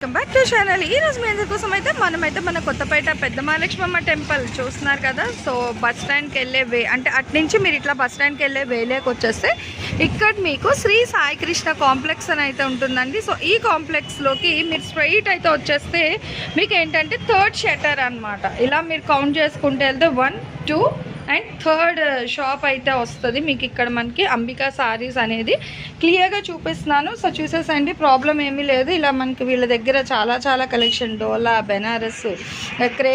Welcome back to channel ఈ రోజు మీ అందరి కోసం అయితే మనమైతే మన కొత్తపేట పెద్ద మహాలక్ష్మమ్మ టెంపుల్ చూస్తున్నారు కదా. సో బస్ స్టాండ్కి వెళ్ళే వే అంటే అటు నుంచి మీరు ఇట్లా బస్ స్టాండ్కి వెళ్ళే వేలేకి వచ్చేస్తే ఇక్కడ మీకు శ్రీ సాయి కృష్ణ కాంప్లెక్స్ అని అయితే ఉంటుందండి. సో ఈ కాంప్లెక్స్లోకి మీరు స్ట్రైట్ అయితే వచ్చేస్తే మీకు ఏంటంటే థర్డ్ షటర్ అన్నమాట. ఇలా మీరు కౌంట్ చేసుకుంటే వెళ్తే one two and third shop అయితే వస్తుంది. మీకు ఇక్కడ మనకి అంబికా సారీస్ అనేది క్లియర్గా చూపిస్తున్నాను. సో చూసేసండి. ప్రాబ్లం ఏమీ లేదు. ఇలా మనకి వీళ్ళ దగ్గర చాలా చాలా కలెక్షన్ డోలా బెనారస్ క్రే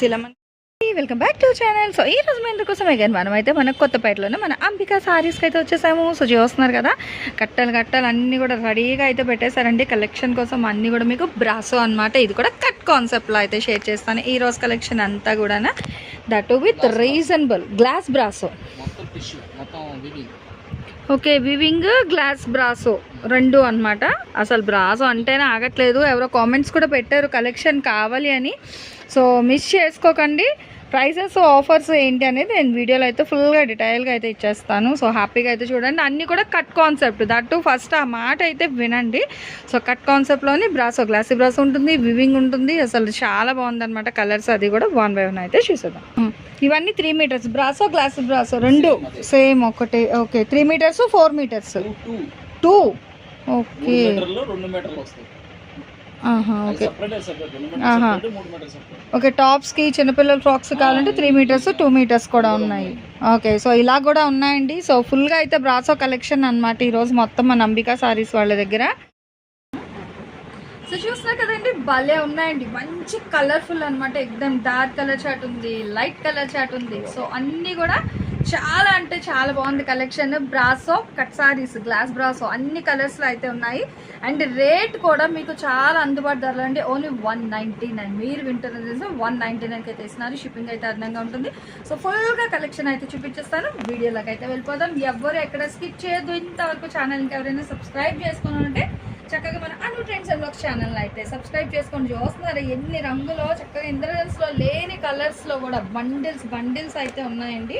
సిలమన్ welcome back to channel so ఈ రోజు మీ ఎందుకోసం అగాను మనం అయితే మన కొత్తపేటలోనే మన అంబికా సారీస్కి అయితే వచ్చేసాము. సో చూస్తున్నారు కదా? కట్టలు కట్టలు అన్నీ కూడా రెడీగా అయితే పెట్టేశారండి. కలెక్షన్ కోసం అన్నీ కూడా మీకు బ్రాసో అన్నమాట. ఇది కూడా కట్ కాన్సెప్ట్లో అయితే షేర్ చేస్తాను. ఈ రోజు కలెక్షన్ అంతా కూడా that with reasonable glass brasso okay weaving glass brasso రెండు అన్నమాట. అసలు బ్రాసో అంటేనే ఆగట్లేదు. ఎవరో కామెంట్స్ కూడా పెట్టారు. కలెక్షన్ కావాలి అని. సో మిస్ చేసుకోకండి. ప్రైసెస్ ఆఫర్స్ ఏంటి అనేది నేను వీడియోలో అయితే ఫుల్గా డీటెయిల్గా అయితే ఇచ్చేస్తాను. సో హ్యాపీగా అయితే చూడండి. అన్నీ కూడా కట్ కాన్సెప్ట్ దట్టు ఫస్ట్ ఆ మాట అయితే వినండి. సో కట్ కాన్సెప్ట్లోని బ్రాసో గ్లాసీ బ్రాసో ఉంటుంది వివింగ్ ఉంటుంది. అసలు చాలా బాగుందన్నమాట కలర్స్ అది కూడా. వన్ బై వన్ అయితే చూసేద్దాం. ఉమ్. ఇవన్నీ three meters brasso glass brasso రెండు. సేమ్ ఒకటి. Okay three meters four meters two okay మీటర్లు రెండు మీటర్లు వస్తాయి. ఆహా ఓకే. టాప్స్కి చిన్నపిల్లల ఫ్రాక్స్ కావాలంటే త్రీ మీటర్స్ టూ మీటర్స్ కూడా ఉన్నాయి. ఓకే సో ఇలా కూడా ఉన్నాయండి. సో ఫుల్గా అయితే బ్రాసో కలెక్షన్ అనమాట ఈరోజు మొత్తం మన అంబికా సారీస్ వాళ్ళ దగ్గర. సో చూస్తున్నా కదండి భలే ఉన్నాయండి. మంచి కలర్ఫుల్ అన్నమాట. ఎక్దమ్ డార్క్ కలర్ చాట్ ఉంది లైట్ కలర్ చాట్ ఉంది. సో అన్నీ కూడా చాలా అంటే చాలా బాగుంది collection. Brasso cut saris glass brasso అన్ని కలర్స్లో అయితే ఉన్నాయి. అండ్ రేట్ కూడా మీకు చాలా అందుబాటు ధరలు అండి. ఓన్లీ వన్ నైంటీ నైన్ మీరు వింటున్నది వన్ నైంటీ నైన్కి అయితే ఇస్తున్నారు షిప్పింగ్ అయితే అదనంగా ఉంటుంది. సో ఫుల్గా కలెక్షన్ అయితే చూపించేస్తాను. వీడియోలోకి అయితే వెళ్ళిపోదాం. ఎవరు ఎక్కడ స్కిప్ చేయొద్దు. ఇంతవరకు ఛానల్కి ఎవరైనా సబ్స్క్రైబ్ చేసుకుని ఉంటే చక్కగా మన Anu trends and blogs channel అయితే సబ్స్క్రైబ్ చేసుకొని చూస్తున్నారు. ఎన్ని రంగులో చక్కగా ఇంద్రజల్స్లో లేని కలర్స్లో కూడా బండిల్స్ బండిల్స్ అయితే ఉన్నాయండి.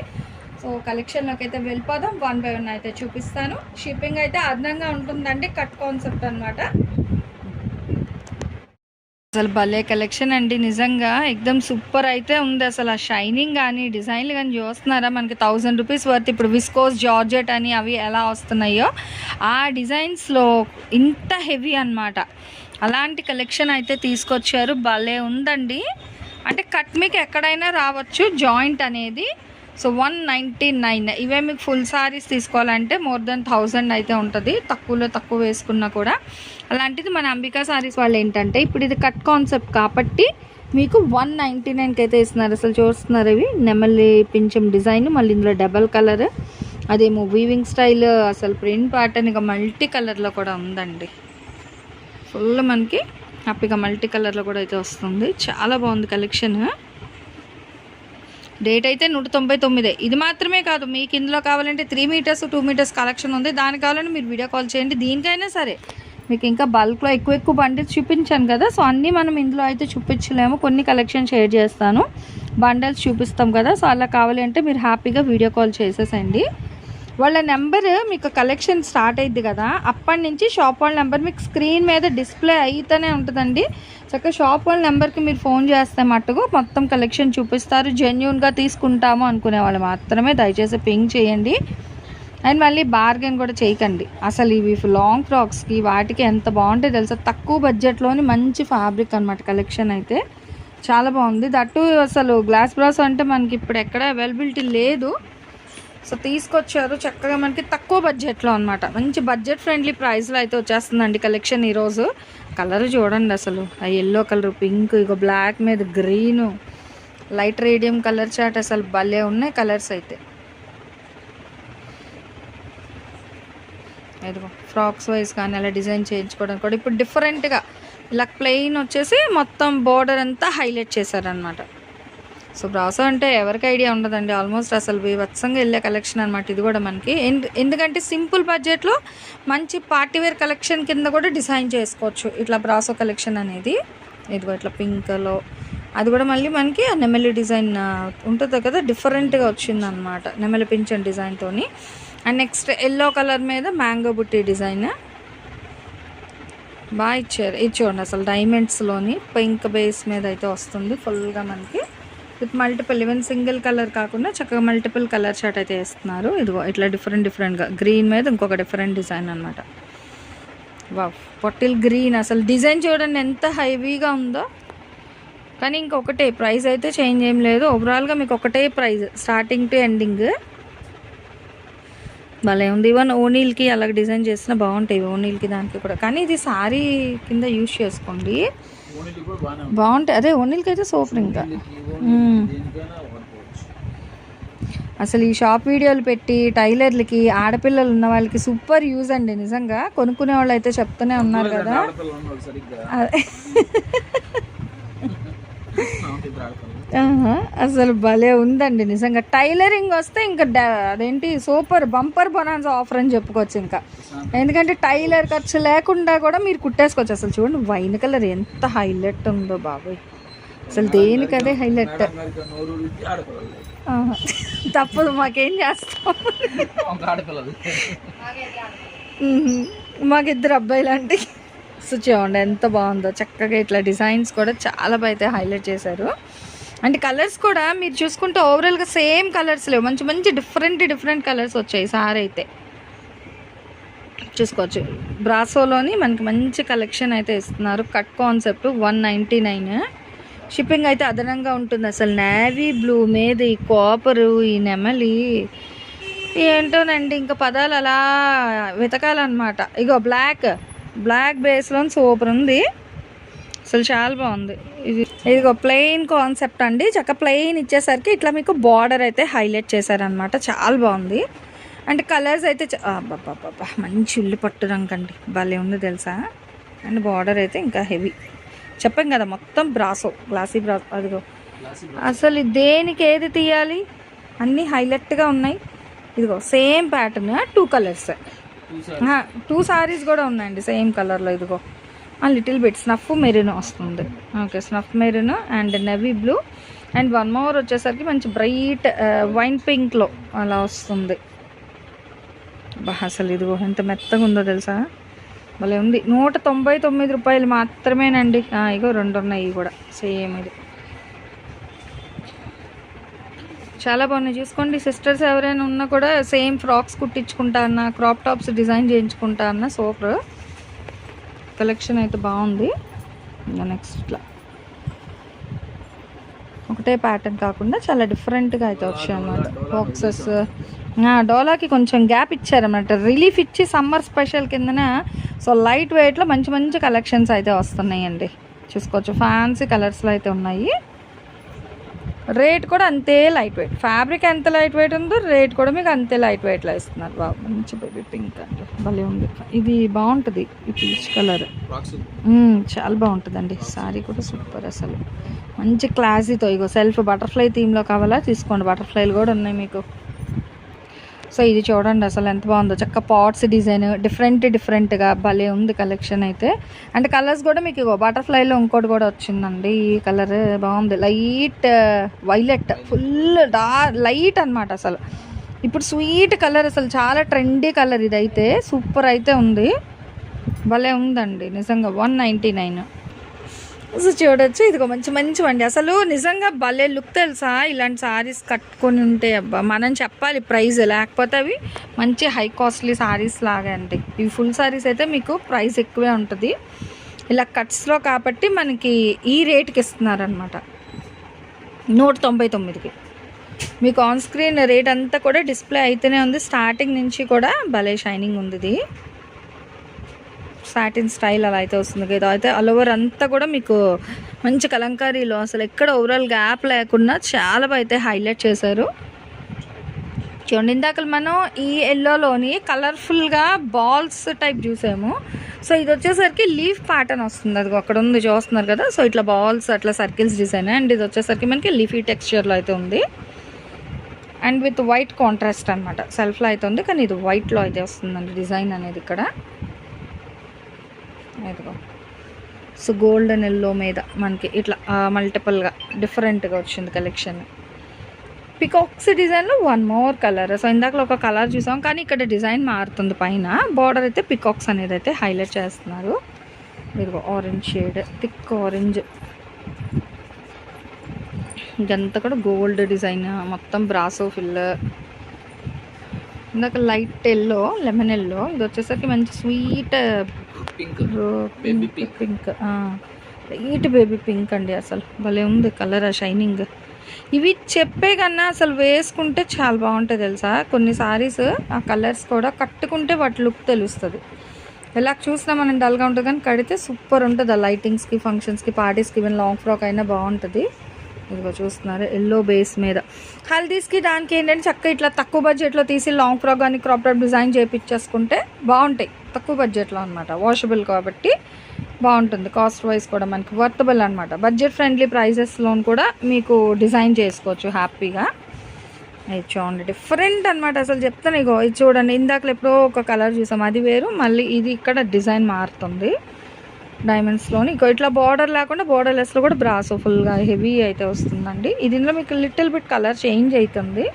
సో కలెక్షన్లోకి అయితే వెళ్ళిపోదాం. వన్ బై వన్ అయితే చూపిస్తాను. షిప్పింగ్ అయితే అదనంగా ఉంటుందండి. కట్ కాన్సెప్ట్ అనమాట అసలు భలే కలెక్షన్ అండి. నిజంగా ఎక్దమ్ సూపర్ అయితే ఉంది. అసలు ఆ షైనింగ్ కానీ డిజైన్లు కానీ చూస్తున్నారా? మనకి థౌజండ్ రూపీస్ వర్త్ ఇప్పుడు విస్కోస్ జార్జెట్ అని అవి ఎలా వస్తున్నాయో. ఆ డిజైన్స్లో ఇంత హెవీ అన్నమాట. అలాంటి కలెక్షన్ అయితే తీసుకొచ్చారు. భలే ఉందండి. అంటే కట్ మీకు ఎక్కడైనా రావచ్చు. జాయింట్ అనేది. సో వన్ నైంటీ నైన్ ఇవే మీకు ఫుల్ సారీస్ తీసుకోవాలంటే మోర్ దెన్ థౌజండ్ అయితే ఉంటుంది. తక్కువలో తక్కువ వేసుకున్నా కూడా. అలాంటిది మన అంబికా సారీస్ వాళ్ళు ఏంటంటే ఇప్పుడు ఇది కట్ కాన్సెప్ట్ కాబట్టి మీకు వన్ నైంటీ నైన్కి అయితే ఇస్తున్నారు అసలు చూస్తున్నారు ఇవి? నెమలి పింఛం డిజైన్ మళ్ళీ ఇందులో డబల్ కలర్ అదేమో వీవింగ్ స్టైల్ అసలు ప్రింట్ ప్యాటర్న్ ఇక మల్టీ కలర్లో కూడా ఉందండి. ఫుల్ మనకి హ్యాపీగా మల్టీ కలర్లో కూడా అయితే వస్తుంది. చాలా బాగుంది కలెక్షన్ డేట్ అయితే నూట తొంభై తొమ్మిదే. ఇది మాత్రమే కాదు మీకు ఇందులో కావాలంటే three meters two meters collection ఉంది. దాని కావాలంటే మీరు వీడియో కాల్ చేయండి. దీనికైనా సరే మీకు ఇంకా బల్క్లో ఎక్కువ ఎక్కువ బండిల్స్ చూపించాను కదా సో అన్నీ మనం ఇందులో అయితే చూపించలేము. కొన్ని కలెక్షన్ షేర్ చేస్తాను. బండల్స్ చూపిస్తాం కదా సో అలా కావాలి అంటే మీరు హ్యాపీగా వీడియో కాల్ చేసేసండి. వాళ్ళ నెంబర్ మీకు కలెక్షన్ స్టార్ట్ అయింది కదా అప్పటి నుంచి షాప్ వాళ్ళ నెంబర్ మీకు స్క్రీన్ మీద డిస్ప్లే అయితేనే ఉంటుందండి. చక్కగా షాప్ వాళ్ళ నెంబర్కి మీరు ఫోన్ చేస్తే మట్టుకు మొత్తం కలెక్షన్ చూపిస్తారు. జెన్యున్గా తీసుకుంటాము అనుకునే వాళ్ళు మాత్రమే దయచేసి పింక్ చేయండి. అండ్ మళ్ళీ బార్గెన్ కూడా చేయకండి. అసలు ఇవి లాంగ్ ఫ్రాక్స్కి వాటికి ఎంత బాగుంటాయి తెలుసా? తక్కువ బడ్జెట్లోని మంచి ఫ్యాబ్రిక్ అనమాట కలెక్షన్ అయితే. చాలా బాగుంది. దట్టు అసలు గ్లాస్ బ్రాస్ అంటే మనకి ఇప్పుడు ఎక్కడ అవైలబిలిటీ లేదు. సో తీసుకొచ్చారు చక్కగా మనకి తక్కువ బడ్జెట్లో అనమాట మంచి బడ్జెట్ ఫ్రెండ్లీ ప్రైస్లో అయితే వచ్చేస్తుందండి కలెక్షన్ ఈరోజు కలర్ చూడండి అసలు. ఆ ఎల్లో కలర్ పింక్ ఇక బ్లాక్ మీద గ్రీను లైట్ రేడియం కలర్ చాట్ అసలు భలే ఉన్నాయి కలర్స్ అయితే. ఇదిగో ఫ్రాక్స్ వైజ్ కానీ అలా డిజైన్ చేయించుకోవడం కూడా. ఇప్పుడు డిఫరెంట్గా ఇలా ప్లెయిన్ వచ్చేసి మొత్తం బోర్డర్ అంతా హైలైట్ చేశారనమాట సో బ్రాసో అంటే ఎవరికి ఐడియా ఉండదండి. ఆల్మోస్ట్ అసలు వివత్సంగా వెళ్ళే కలెక్షన్ అనమాట ఇది కూడా మనకి. ఎందు- ఎందుకంటే సింపుల్ బడ్జెట్లో మంచి పార్టీవేర్ కలెక్షన్ కింద కూడా డిజైన్ చేసుకోవచ్చు. ఇట్లా బ్రాసో కలెక్షన్ అనేది. ఇదిగో ఇట్లా పింక్లో అది కూడా మళ్ళీ మనకి నెమలి డిజైన్ ఉంటుంది కదా డిఫరెంట్గా వచ్చింది అనమాట నెమలి పింఛన్ డిజైన్తోని అండ్ నెక్స్ట్ ఎల్లో కలర్ మీద మ్యాంగో బుట్టి డిజైన్ బాగా ఇచ్చారు. ఇది చూడండి అసలు డైమండ్స్లోని పింక్ బేస్ మీద అయితే వస్తుంది ఫుల్గా మనకి. With multiple even single colour కాకుండా చక్కగా మల్టిపుల్ కలర్ షర్ట్ అయితే వేస్తున్నారు. ఇదిగో ఇట్లా డిఫరెంట్ డిఫరెంట్గా గ్రీన్ మీద ఇంకొక డిఫరెంట్ డిజైన్ అనమాట వావ్ పొట్టిల్ గ్రీన్ అసలు డిజైన్ చూడండి ఎంత హైవీగా ఉందో. కానీ ఇంకొకటే ప్రైస్ అయితే చేంజ్ ఏం లేదు. ఓవరాల్గా మీకు ఒకటే ప్రైస్ స్టార్టింగ్ టు ఎండింగ్ భలే ఉంది. ఈవెన్ ఓనీల్కి అలాగ డిజైన్ చేసిన బాగుంటాయి. ఓనీల్కి దానికి కూడా. కానీ ఇది సారీ కింద యూజ్ చేసుకోండి. బాగుంటాయి. అదే ఓనీల్కి అయితే సూపర్ ఇంకా అసలు ఈ షాప్ వీడియోలు పెట్టి టైలర్లకి ఆడపిల్లలు ఉన్న వాళ్ళకి సూపర్ యూజ్ అండి. నిజంగా కొనుక్కునే వాళ్ళు అయితే చెప్తూనే ఉన్నారు కదా ఆడపిల్లలు ఉన్నారు సరిగ్గా అదే. నాకు ఇద్దరు ఆడపిల్లలు ఆహా, అసలు భలే ఉందండి నిజంగా. టైలరింగ్ వస్తే ఇంకా అదేంటి సూపర్ బంపర్ బొనాన్స్ ఆఫర్ అని చెప్పుకోవచ్చు ఇంకా. ఎందుకంటే టైలర్ ఖర్చు లేకుండా కూడా మీరు కుట్టేసుకోవచ్చు. అసలు చూడండి వైన్ కలర్ ఎంత హైలైట్ ఉందో బాబాయ్. అసలు దేనికి అదే హైలైట్? ఆహా. తప్పదు మాకేం చేస్తాం? ఒక ఆడపిల్లలు. సో చూడండి ఎంత బాగుందో. చక్కగా ఇట్లా డిజైన్స్ కూడా చాలా బాగా అయితే హైలైట్ చేశారు. అండ్ కలర్స్ కూడా మీరు చూసుకుంటే ఓవరాల్గా సేమ్ కలర్స్ లేవు. మంచి మంచి డిఫరెంట్ డిఫరెంట్ కలర్స్ వచ్చాయి సార్ అయితే. చూసుకోవచ్చు. బ్రాసోలోని మనకి మంచి కలెక్షన్ అయితే ఇస్తున్నారు. Cut concept one ninety nine. Shipping అయితే అదనంగా ఉంటుంది. అసలు నేవీ బ్లూ మీద ఈ కాపరు ఈ నెమలి ఏంటోనండి ఇంకా పదాలు అలా వెతకాలన్నమాట. ఇగో బ్లాక్. బ్లాక్ బేస్లో సూపర్ ఉంది. అసలు చాలా బాగుంది. ఇది ఇదిగో ప్లెయిన్ కాన్సెప్ట్ అండి. చక్క ప్లెయిన్ ఇచ్చేసరికి ఇట్లా మీకు బార్డర్ అయితే హైలైట్ చేశారనమాట చాలా బాగుంది. అంటే కలర్స్ అయితే బాబా మంచి ఉల్లి పట్టు రంగు అండి. భలే ఉంది తెలుసా? అండ్ బార్డర్ అయితే ఇంకా హెవీ. చెప్పాం కదా మొత్తం బ్రాసో గ్లాసీ బ్రాసో అదిగో. అసలు దేనికి ఏది తీయాలి? అన్నీ హైలైట్గా ఉన్నాయి. ఇదిగో same pattern two colours. Two saris కూడా ఉన్నాయండి సేమ్ కలర్లో ఇదిగో. లిటిల్ బిట్ స్నఫ్ మెరూన్ వస్తుంది. Okay snuff maroon and navy blue and one more వచ్చేసరికి మంచి బ్రైట్ వైన్ పింక్లో అలా వస్తుంది. బా అసలు ఇదిగో ఎంత మెత్తగా ఉందో తెలుసా? భలే ఉంది. నూట తొంభై తొమ్మిది రూపాయలు మాత్రమేనండి. ఇగో రెండు ఉన్నాయి కూడా. సేమ్ ఇది. చాలా బాగున్నాయి. చూసుకోండి సిస్టర్స్ ఎవరైనా ఉన్నా కూడా సేమ్ ఫ్రాక్స్ కుట్టించుకుంటా అన్న క్రాప్ టాప్స్ డిజైన్ చేయించుకుంటా అన్న సూపర్ కలెక్షన్ అయితే బాగుంది. ఇంకా నెక్స్ట్ ఇట్లా ఒకటే ప్యాటర్న్ కాకుండా చాలా డిఫరెంట్గా అయితే వచ్చాయి అన్నమాట. బాక్సెస్ డోలాకి కొంచెం గ్యాప్ ఇచ్చారన్నమాట. రిలీఫ్ ఇచ్చి సమ్మర్ స్పెషల్ కిందన సో లైట్ వెయిట్లో మంచి మంచి కలెక్షన్స్ అయితే వస్తున్నాయండి. చూసుకోవచ్చు. ఫ్యాన్సీ కలర్స్లో అయితే ఉన్నాయి. రేట్ కూడా అంతే లైట్ వెయిట్. ఫ్యాబ్రిక్ ఎంత లైట్ వెయిట్ ఉందో రేట్ కూడా మీకు అంతే లైట్ వెయిట్లో ఇస్తున్నారు. బాబు మంచి బేబీ పింక్ అండి. భలే ఉంది. ఇది బాగుంటుంది ఈ పీచ్ కలర్. చాలా బాగుంటుందండి. సారీ కూడా సూపర్ అసలు. మంచి క్లాసీతో ఇగో సెల్ఫ్ బటర్ఫ్లై థీమ్లో కావాలా? తీసుకోండి. బటర్ఫ్లైలు కూడా ఉన్నాయి మీకు. సో ఇది చూడండి అసలు ఎంత బాగుందో. చక్క పాట్స్ డిజైన్ డిఫరెంట్ డిఫరెంట్గా భలే ఉంది కలెక్షన్ అయితే. అండ్ కలర్స్ కూడా మీకు ఇగో బటర్ఫ్లైలో ఇంకోటి కూడా వచ్చిందండి. ఈ కలర్ బాగుంది. లైట్ వైలెట్ ఫుల్ డార్ లైట్ అన్నమాట అసలు. ఇప్పుడు స్వీట్ కలర్ అసలు చాలా ట్రెండీ కలర్ ఇదైతే. సూపర్ అయితే ఉంది. భలే ఉందండి. నిజంగా వన్ నైంటీ నైన్. సో చూడొచ్చు. ఇదిగో మంచి మంచి అండి అసలు నిజంగా భలే లుక్ తెలుసా? ఇలాంటి సారీస్ కట్టుకొని ఉంటే అబ్బా మనం చెప్పాలి ప్రైస్ లేకపోతే అవి మంచి హై కాస్ట్లీ సారీస్ లాగా అండి. ఇవి ఫుల్ సారీస్ అయితే మీకు ప్రైస్ ఎక్కువే ఉంటుంది. ఇలా కట్స్లో కాబట్టి మనకి ఈ రేట్కి ఇస్తున్నారనమాట నూట తొంభై తొమ్మిదికి. మీకు ఆన్ స్క్రీన్ రేట్ అంతా కూడా డిస్ప్లే అయితేనే ఉంది. స్టార్టింగ్ నుంచి కూడా భలే షైనింగ్ ఉంది ఇది. సాటిన్ స్టైల్ అలా అయితే వస్తుంది కదా. అయితే ఆల్ ఓవర్ అంతా కూడా మీకు మంచి కలంకారీలో. అసలు ఎక్కడ ఓవరాల్ గ్యాప్ లేకుండా చాలా బాగా అయితే హైలైట్ చేశారు. చూడండి ఇందాక మనం ఈ ఎల్లోలోని కలర్ఫుల్గా బాల్స్ టైప్ చూసాము. సో ఇది వచ్చేసరికి లీఫ్ ప్యాటర్న్ వస్తుంది. అది అక్కడ ఉంది చూస్తున్నారు కదా. సో ఇట్లా బాల్స్ అట్లా సర్కిల్స్ డిజైన్ అండ్ ఇది వచ్చేసరికి మనకి లీఫీ టెక్స్చర్లో అయితే ఉంది. అండ్ విత్ వైట్ కాంట్రాస్ట్ అనమాట సెల్ఫ్లో అయితే ఉంది కానీ ఇది వైట్లో అయితే వస్తుందండి డిజైన్ అనేది ఇక్కడ. ఇదిగో. సో గోల్డెన్ ఎల్లో మీద మనకి ఇట్లా మల్టిపుల్గా డిఫరెంట్గా వచ్చింది కలెక్షన్ పికాక్స్ డిజైన్లో వన్ మోర్ కలర్ సో ఇందాకలో ఒక కలర్ చూసాం కానీ ఇక్కడ డిజైన్ మారుతుంది పైన. బార్డర్ అయితే పికాక్స్ అనేది అయితే హైలైట్ చేస్తున్నారు. ఇదిగో ఆరెంజ్ షేడ్ థిక్ ఆరెంజ్ ఇదంతా కూడా గోల్డ్ డిజైన్ మొత్తం బ్రాసో ఫిల్ ఇందాక లైట్ ఎల్లో లెమన్ ఎల్లో ఇది వచ్చేసరికి మంచి sweet pink pink. Pink light baby pink అండి అసలు. భలే ఉంది కలర్ ఆ షైనింగ్ ఇవి చెప్పే కన్నా అసలు వేసుకుంటే చాలా బాగుంటాయి తెలుసా? కొన్ని సారీస్ ఆ కలర్స్ కూడా కట్టుకుంటే వాటి లుక్ తెలుస్తుంది. ఎలా చూసినా మనం డల్గా ఉంటుంది కానీ కడితే సూపర్ ఉంటుంది ఆ లైటింగ్స్కి ఫంక్షన్స్కి పార్టీస్కి ఈవెన్ లాంగ్ ఫ్రాక్ అయినా బాగుంటుంది. ఇదిగో చూస్తున్నారు ఎల్లో బేస్ మీద. హల్దీస్కి దానికి ఏంటంటే చక్కగా ఇట్లా తక్కువ బడ్జెట్లో తీసి లాంగ్ ఫ్రాక్ కానీ క్రాప్ టాప్ డిజైన్ చేయించేసుకుంటే బాగుంటాయి. తక్కువ బడ్జెట్లో అనమాట వాషబుల్ కాబట్టి బాగుంటుంది. కాస్ట్ వైజ్ కూడా మనకి వర్తబుల్ అనమాట బడ్జెట్ ఫ్రెండ్లీ ప్రైజెస్లో కూడా మీకు డిజైన్ చేసుకోవచ్చు హ్యాపీగా. ఇది చూడండి డిఫరెంట్ అనమాట అసలు చెప్తాను ఇగో ఇది చూడండి ఇందాకలు ఎప్పుడో ఒక కలర్ చూసాం అది వేరు. మళ్ళీ ఇది ఇక్కడ డిజైన్ మారుతుంది. డైమండ్స్లోని. ఇక ఇట్లా బార్డర్ లేకుండా బార్డర్లెస్లో కూడా బ్రాసో ఫుల్గా హెవీ అయితే వస్తుందండి. ఇది ఇందులో మీకు లిటిల్ బిట్ కలర్ చేంజ్ అవుతుంది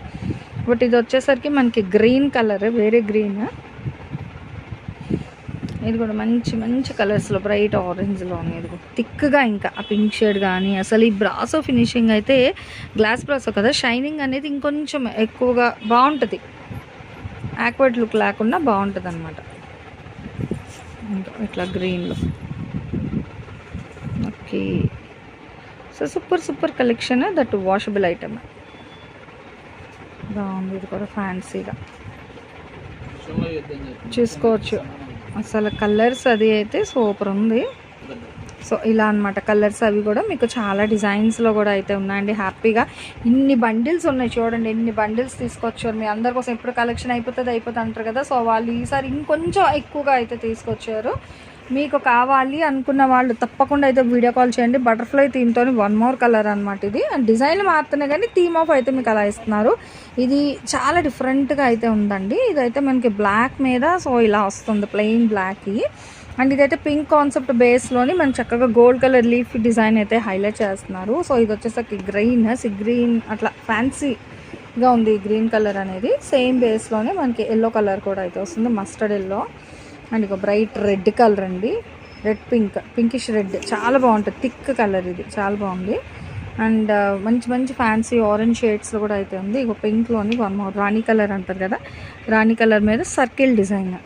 బట్ ఇది వచ్చేసరికి మనకి గ్రీన్ కలర్ వేరే గ్రీన్ ఇది కూడా మంచి మంచి కలర్స్లో బ్రైట్ ఆరెంజ్లో ఉంది ఇది థిక్గా ఇంకా ఆ పింక్ షేడ్ కానీ అసలు ఈ బ్రాసో ఫినిషింగ్ అయితే గ్లాస్ బ్రాసో కదా షైనింగ్ అనేది ఇంకొంచెం ఎక్కువగా బాగుంటుంది. యాక్వర్డ్ లుక్ లేకుండా బాగుంటుంది అనమాట ఇట్లా గ్రీన్లో okay. So super super collection that washable item బాగుంది. ఇది కూడా ఫ్యాన్సీగా చూసుకోవచ్చు. అసలు కలర్స్ అది అయితే సూపర్ ఉంది. సో ఇలా అనమాట కలర్స్ అవి కూడా మీకు చాలా డిజైన్స్లో కూడా అయితే ఉన్నాయండి. హ్యాపీగా ఇన్ని బండిల్స్ ఉన్నాయి చూడండి. ఎన్ని బండిల్స్ తీసుకొచ్చారు. మీ అందరి కోసం ఎప్పుడు కలెక్షన్ అయిపోతుంది అయిపోతుంది అంటారు కదా. సో వాళ్ళు ఈసారి ఇంకొంచెం ఎక్కువగా అయితే తీసుకొచ్చారు. మీకు కావాలి అనుకున్న వాళ్ళు తప్పకుండా అయితే వీడియో కాల్ చేయండి. బటర్ఫ్లై థీమ్తో వన్ మోర్ కలర్ అనమాట ఇది. అండ్ డిజైన్ మారుతున్నాయి కానీ థీమ్ ఆఫ్ అయితే మీకు అలా ఇస్తున్నారు. ఇది చాలా డిఫరెంట్గా అయితే ఉందండి. ఇదైతే మనకి బ్లాక్ మీద సో ఇలా వస్తుంది ప్లెయిన్ బ్లాక్ అండ్ ఇదైతే పింక్ కాన్సెప్ట్ బేస్లోని మనం చక్కగా గోల్డ్ కలర్ లీఫ్ డిజైన్ అయితే హైలైట్ చేస్తున్నారు. సో ఇది వచ్చేసరికి గ్రీన్ సి గ్రీన్ అట్లా ఫ్యాన్సీగా ఉంది గ్రీన్ కలర్ అనేది. సేమ్ బేస్లోనే మనకి ఎల్లో కలర్ కూడా అయితే వస్తుంది మస్టర్డ్ ఎల్లో అండ్ ఇక బ్రైట్ రెడ్ కలర్ అండి. Red pink pinkish red. చాలా బాగుంటుంది. థిక్ కలర్ ఇది. చాలా బాగుంది. అండ్ మంచి మంచి ఫ్యాన్సీ ఆరెంజ్ షేడ్స్లో కూడా అయితే ఉంది. ఇక పింక్లోని వన్ మోర్ రాణి కలర్ అంటారు కదా. రాణి కలర్ మీద సర్కిల్ డిజైన్.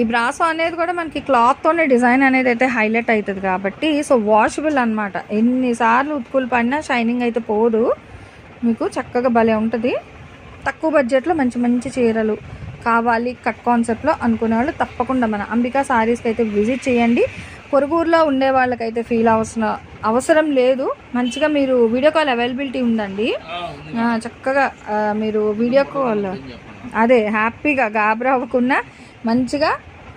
ఈ బ్రాసో అనేది కూడా మనకి క్లాత్తోనే డిజైన్ అనేది అయితే హైలైట్ అవుతుంది కాబట్టి సో వాషబుల్ అనమాట ఎన్నిసార్లు ఉత్కులు పడినా షైనింగ్ అయితే పోదు. మీకు చక్కగా భలే ఉంటుంది. తక్కువ బడ్జెట్లో మంచి మంచి చీరలు కావాలి కట్ కాన్సెప్ట్లో అనుకునే వాళ్ళు తప్పకుండా మన అంబికా సారీస్కి అయితే విజిట్ చేయండి పొరుగురులో ఉండే వాళ్ళకైతే ఫీల్ అవసరం అవసరం లేదు మంచిగా మీరు వీడియో కాల్ అవైలబిలిటీ ఉందండి చక్కగా మీరు వీడియో కాల్. అదే హ్యాపీగా గాబరా అవ్వకుండా మంచిగా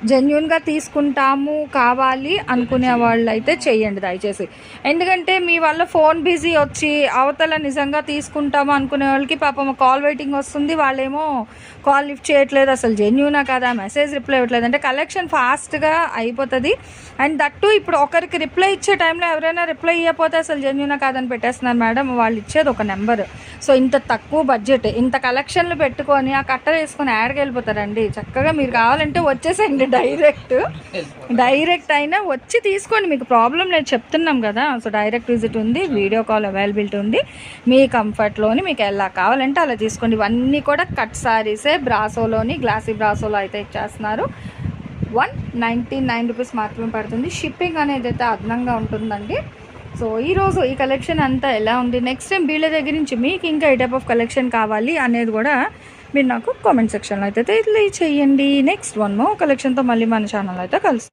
జెన్యున్గా తీసుకుంటాము కావాలి అనుకునే వాళ్ళు అయితే చెయ్యండి దయచేసి. ఎందుకంటే మీ వల్ల ఫోన్ బిజీ వచ్చి అవతల నిజంగా తీసుకుంటాము అనుకునే వాళ్ళకి పాపం కాల్ వెయిటింగ్ వస్తుంది వాళ్ళేమో కాల్ లిఫ్ట్ చేయట్లేదు అసలు జెన్యునా కదా? మెసేజ్ రిప్లై ఇవ్వట్లేదు. అంటే కలెక్షన్ ఫాస్ట్గా అయిపోతుంది. అండ్ దట్టు ఇప్పుడు ఒకరికి రిప్లై ఇచ్చే టైంలో ఎవరైనా రిప్లై ఇవ్వకపోతే అసలు జెన్యునా కాదని పెట్టేస్తున్నారు మేడం. వాళ్ళు ఇచ్చేది ఒక నెంబర్. సో ఇంత తక్కువ బడ్జెట్ ఇంత కలెక్షన్లు పెట్టుకొని ఆ కట్టర్ వేసుకొని యాడ్కి వెళ్ళిపోతారండి. చక్కగా మీరు కావాలంటే వచ్చేసేయండి డైరెక్ట్ డైరెక్ట్ అయినా వచ్చి తీసుకోండి. మీకు ప్రాబ్లం లేదు చెప్తున్నాం కదా. సో డైరెక్ట్ విజిట్ ఉంది వీడియో కాల్ అవైలబిలిటీ ఉంది. మీ కంఫర్ట్లోని మీకు ఎలా కావాలంటే అలా తీసుకోండి. ఇవన్నీ కూడా కట్ సారీసే బ్రాసోలోని గ్లాసీ బ్రాసోలో అయితే ఇచ్చేస్తున్నారు. వన్ నైంటీ నైన్ రూపీస్ మాత్రమే పడుతుంది. షిప్పింగ్ అనేది అయితే అదనంగా ఉంటుందండి. సో ఈరోజు ఈ కలెక్షన్ అంతా ఎలా ఉంది? నెక్స్ట్ టైం వీళ్ళ దగ్గర నుంచి మీకు ఇంకా ఏ టైప్ ఆఫ్ కలెక్షన్ కావాలి అనేది కూడా మీరు నాకు కామెంట్ సెక్షన్లో అయితే తెలియచేయండి. నెక్స్ట్ వన్ మో కలెక్షన్తో మళ్ళీ మన ఛానల్ అయితే కలుస్తాం.